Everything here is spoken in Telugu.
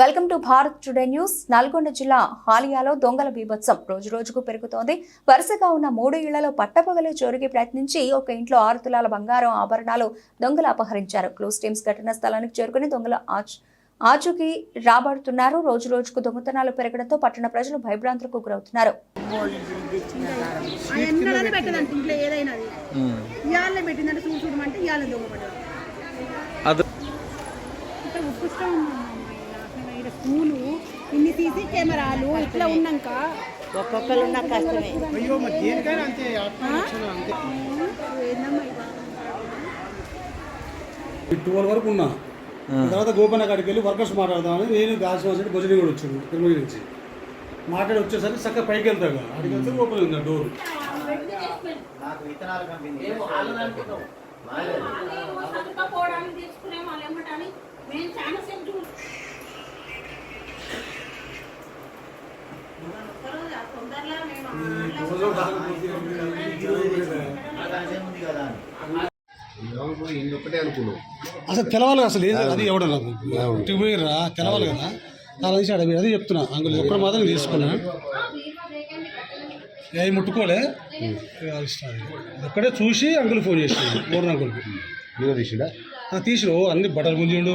Welcome to Bharat today news. Nalgonda జిల్లా హాలియాలో దొంగల బీభత్సం రోజు రోజుకు పెరుగుతోంది. వరుసగా ఉన్న మూడు ఇళ్ళలో పట్టపగలే చోరీకి ప్రయత్నించి ఒక ఇంట్లో ఆరు తులాల బంగారం ఆభరణాలు దొంగలు అపహరించారు. క్లూస్ టీమ్స్ ఘటనా స్థలానికి చేరుకుని దొంగల ఆచ్ ఆచూకీ రాబడుతున్నారు. రోజు రోజుకు దొంగతనాలు పెరగడంతో పట్టణ ప్రజలు భయభ్రాంతులకు గురవుతున్నారు. పెట్టదంట స్కూలు ఇన్ని తీసి కెమెరాలు ఇట్లా ఉన్నాక. ఒక్కొక్కరు ఉన్న కష్టమే ఇది? ట్వెల్వ్ వరకు ఉన్నా. తర్వాత గోపన్న కాడికి వెళ్ళి వర్కర్స్ మాట్లాడదామని నేను దాల్సిన వచ్చి భజన కూడా వచ్చాడు తిరుమల నుంచి. మాట్లాడి వచ్చేసరికి చక్కగా పైకి వెళ్తాడు అడిగి వెళ్తే ఓపెన్ ఉంది డోర్. ఒకటే అనుకున్నాం అసలు తెలవాలి అసలు ఏం అది ఎవడ పోయిర్రా తెలవాలి కదా? నాకు తీసాడు మీరు అది చెప్తున్నా. అంకుల్ ఒక్కడ మాత్రం తీసుకున్నా ఏ ముట్టుకోలే? ఒక్కడే చూసి అంకుల్ ఫోన్ చేసిండు ఓర్ అంకుల్ తీసిడా? తీసిడు. అన్ని బట్టలు ముందు